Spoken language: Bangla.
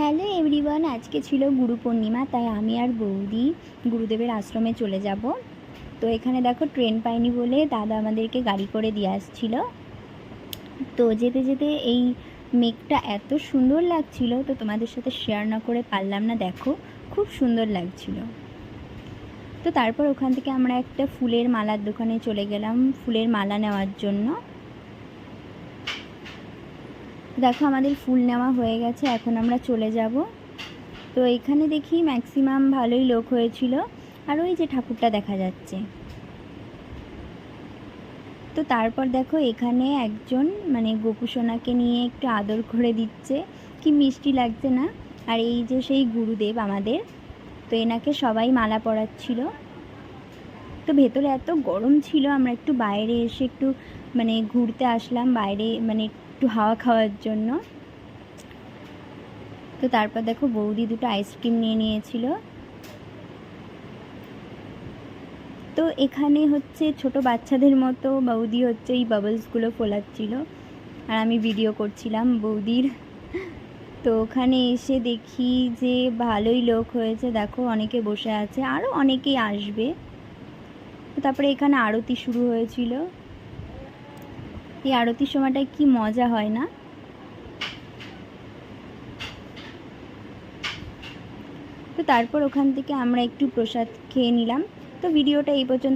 হ্যালো এভরিওয়ান আজকে ছিল গুরু পূর্ণিমা, তাই আমি আর বৌদি গুরুদেবের আশ্রমে চলে যাব। তো এখানে দেখো ট্রেন পাইনি বলে দাদা আমাদেরকে গাড়ি করে দিয়ে আসছিল। তো যেতে যেতে এই মেঘটা এত সুন্দর লাগছিল, তো তোমাদের সাথে শেয়ার না করে পারলাম না, দেখো খুব সুন্দর লাগছিল। তো তারপর ওখান থেকে আমরা একটা ফুলের মালার দোকানে চলে গেলাম, ফুলের মালা নেওয়ার জন্য। দেখো আমাদের ফুল নেওয়া হয়ে গেছে, এখন আমরা চলে যাব। তো এখানে দেখি ম্যাক্সিমাম ভালোই লোক হয়েছিল, আর ওই যে ঠাকুরটা দেখা যাচ্ছে। তো তারপর দেখো এখানে একজন মানে গোপুসোনাকে নিয়ে একটু আদর করে দিচ্ছে। কি মিষ্টি লাগছে না? আর এই যে সেই গুরুদেব আমাদের, তো এনাকে সবাই মালা পরাচ্ছিল। তো ভেতরে এত গরম ছিল, আমরা একটু বাইরে এসে একটু মানে ঘুরতে আসলাম বাইরে মানে একটু হাওয়া খাওয়ার জন্য। তো তারপর দেখো বৌদি দুটো আইসক্রিম নিয়ে নিয়েছিল। তো এখানে হচ্ছে ছোট বাচ্চাদের মতো বৌদি হচ্ছে এই বাবলসগুলো ফোলাচ্ছিল। আর আমি ভিডিও করছিলাম বৌদির। তো ওখানে এসে দেখি যে ভালোই লোক হয়েছে। দেখো অনেকে বসে আছে আরও অনেকেই আসবে। তারপরে এখানে আরতি শুরু হয়েছিল। এই আরতির সময়টায় কি মজা হয় না? তো তারপর ওখান থেকে আমরা একটু প্রসাদ খেয়ে নিলাম। তো ভিডিওটা এই পর্যন্ত